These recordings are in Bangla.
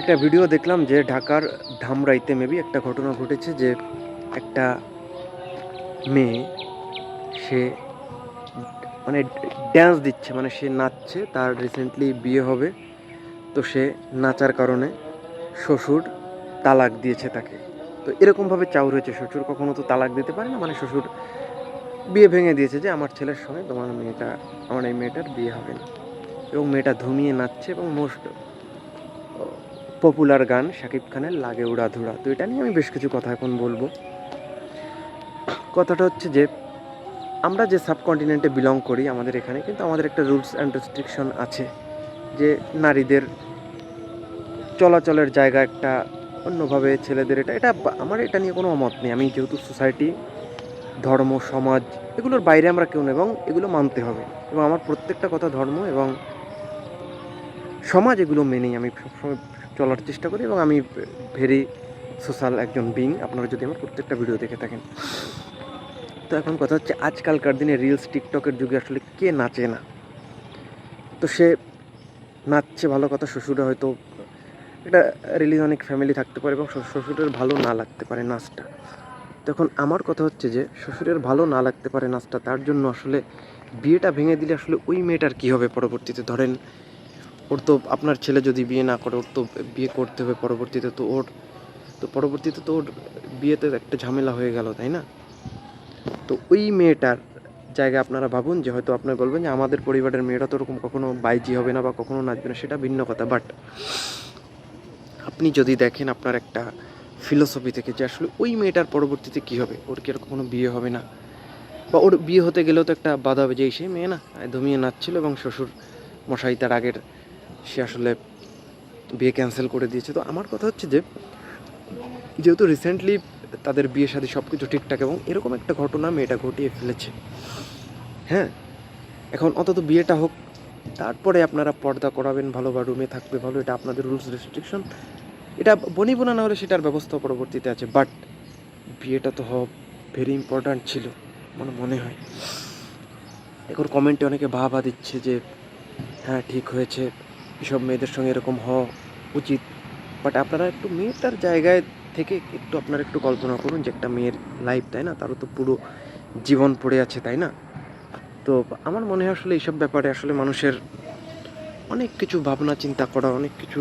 একটা ভিডিও দেখলাম যে ঢাকার ধামরাইতে মেবি একটা ঘটনা ঘটেছে যে একটা মেয়ে, সে মানে ড্যান্স দিচ্ছে মানে সে নাচছে, তার রিসেন্টলি বিয়ে হবে, তো সে নাচার কারণে শ্বশুর তালাক দিয়েছে তাকে। তো এরকমভাবে চাউর হয়েছে শ্বশুর, কখনো তো তালাক দিতে পারে না মানে শ্বশুর বিয়ে ভেঙে দিয়েছে যে আমার ছেলের সঙ্গে তোমার মেয়েটা, আমার এই মেয়েটার বিয়ে হবে না। এবং মেয়েটা ধুমিয়ে নাচছে এবং মোস্ট পপুলার গান শাকিব খানের লাগে উড়া ধুরা। তো এটা নিয়ে আমি বেশ কিছু কথা এখন বলব। কথাটা হচ্ছে যে, আমরা যে সাবকন্টিনেন্টে বিলং করি আমাদের এখানে, কিন্তু আমাদের একটা রুলস অ্যান্ড রেস্ট্রিকশন আছে যে নারীদের চলাচলের জায়গা একটা, অন্যভাবে ছেলেদের এটা এটা আমার এটা নিয়ে কোনো মত নেই। আমি যেহেতু সোসাইটি ধর্ম, সমাজ, এগুলোর বাইরে আমরা কেউ নেই এবং এগুলো মানতে হবে। এবং আমার প্রত্যেকটা কথা ধর্ম এবং সমাজ এগুলো মেনেই আমি চলার চেষ্টা করি এবং আমি ভেরি সোশ্যাল একজন বিং আপনারা যদি আমার প্রত্যেকটা ভিডিও দেখে থাকেন। তো এখন কথা হচ্ছে, আজকালকার দিনে রিলস টিকটকের যুগে আসলে কে নাচে না? তো সে নাচছে ভালো কথা, শ্বশুরে হয়তো একটা রিলিজ অনেক ফ্যামিলি থাকতে পারে এবং শ্বশুরের ভালো না লাগতে পারে নাচটা। তখন আমার কথা হচ্ছে যে, শ্বশুরের ভালো না লাগতে পারে নাচটা, তার জন্য আসলে বিয়েটা ভেঙে দিলে আসলে ওই মেয়েটার কী হবে পরবর্তীতে? ধরেন ওর তো আপনার ছেলে যদি বিয়ে না করে, ওর তো বিয়ে করতে হবে পরবর্তীতে, তো ওর, তো পরবর্তীতে তো ওর বিয়েতে একটা ঝামেলা হয়ে গেল, তাই না? তো ওই মেয়েটার জায়গায় আপনারা ভাবুন যে হয়তো আপনারা বলবেন যে আমাদের পরিবারের মেয়েরা তো ওরকম কখনো বাইজি হবে না বা কখনো নাচবে না, সেটা ভিন্ন কথা। বাট আপনি যদি দেখেন আপনার একটা ফিলোসফি থেকে যে আসলে ওই মেয়েটার পরবর্তীতে কী হবে, ওর কি আর কখনো বিয়ে হবে না? বা ওর বিয়ে হতে গেলেও তো একটা বাধা হবে যে সেই মেয়ে না, ধমিয়ে নাচছিল এবং শ্বশুর মশাই তার আগের সে আসলে বিয়ে ক্যান্সেল করে দিয়েছে। তো আমার কথা হচ্ছে যে, যেহেতু রিসেন্টলি তাদের বিয়ে শাদী সব কিছু ঠিকঠাক এবং এরকম একটা ঘটনা মেয়েটা ঘটিয়ে ফেলেছে হ্যাঁ? এখন অন্তত বিয়েটা হোক, তারপরে আপনারা পর্দা করাবেন ভালো বা রুমে থাকবে, ভালো, এটা আপনাদের রুলস রেস্ট্রিকশন এটা বনি বোনা না হলে সেটার ব্যবস্থা পরবর্তীতে আছে বাট বিয়েটা তো হওয়া ভেরি ইম্পর্ট্যান্ট ছিল, আমার মনে হয়। এখন কমেন্টে অনেকে ভাবা দিচ্ছে যে হ্যাঁ ঠিক হয়েছে এসব মেয়েদের সঙ্গে এরকম হওয়া উচিত। বাট আপনারা একটু মেয়েটার জায়গায় থেকে একটু আপনারা একটু কল্পনা করুন যে একটা মেয়ের লাইফ তাই না? তারও তো পুরো জীবন পড়ে আছে, তাই না? তো আমার মনে হয় আসলে এইসব ব্যাপারে আসলে মানুষের অনেক কিছু ভাবনা, চিন্তা করা, অনেক কিছু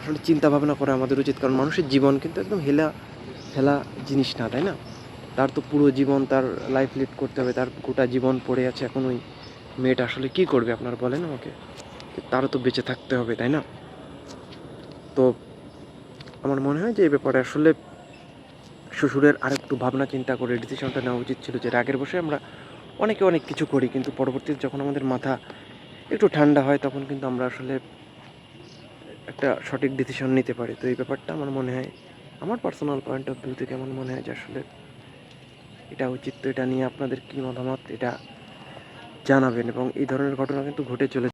আসলে চিন্তা ভাবনা করা আমাদের উচিত। কারণ মানুষের জীবন কিন্তু একদম হেলা হেলা জিনিস না, তাই না? তার তো পুরো জীবন তার লাইফ লিড করতে হবে, তার গোটা জীবন পড়ে আছে। এখন ওই মেয়েটা আসলে কি করবে, আপনারা বলেন আমাকে। তারও তো বেঁচে থাকতে হবে, তাই না? তো আমার মনে হয় যে এই ব্যাপারে আসলে শ্বশুরের আরেকটু ভাবনা চিন্তা করে ডিসিশনটা নেওয়া উচিত ছিল যে রাগের বসে আমরা অনেকে অনেক কিছু করি, কিন্তু পরবর্তীতে যখন আমাদের মাথা একটু ঠান্ডা হয় তখন কিন্তু আমরা আসলে একটা সঠিক ডিসিশন নিতে পারি। তো এই ব্যাপারটা আমার মনে হয়, আমার পার্সোনাল পয়েন্ট অফ ভিউ থেকে আমার মনে হয় যে আসলে এটা উচিত। তো এটা নিয়ে আপনাদের কী মতামত? এটা জানাবেন এবং এই ধরনের ঘটনা কিন্তু ঘটে চলেছে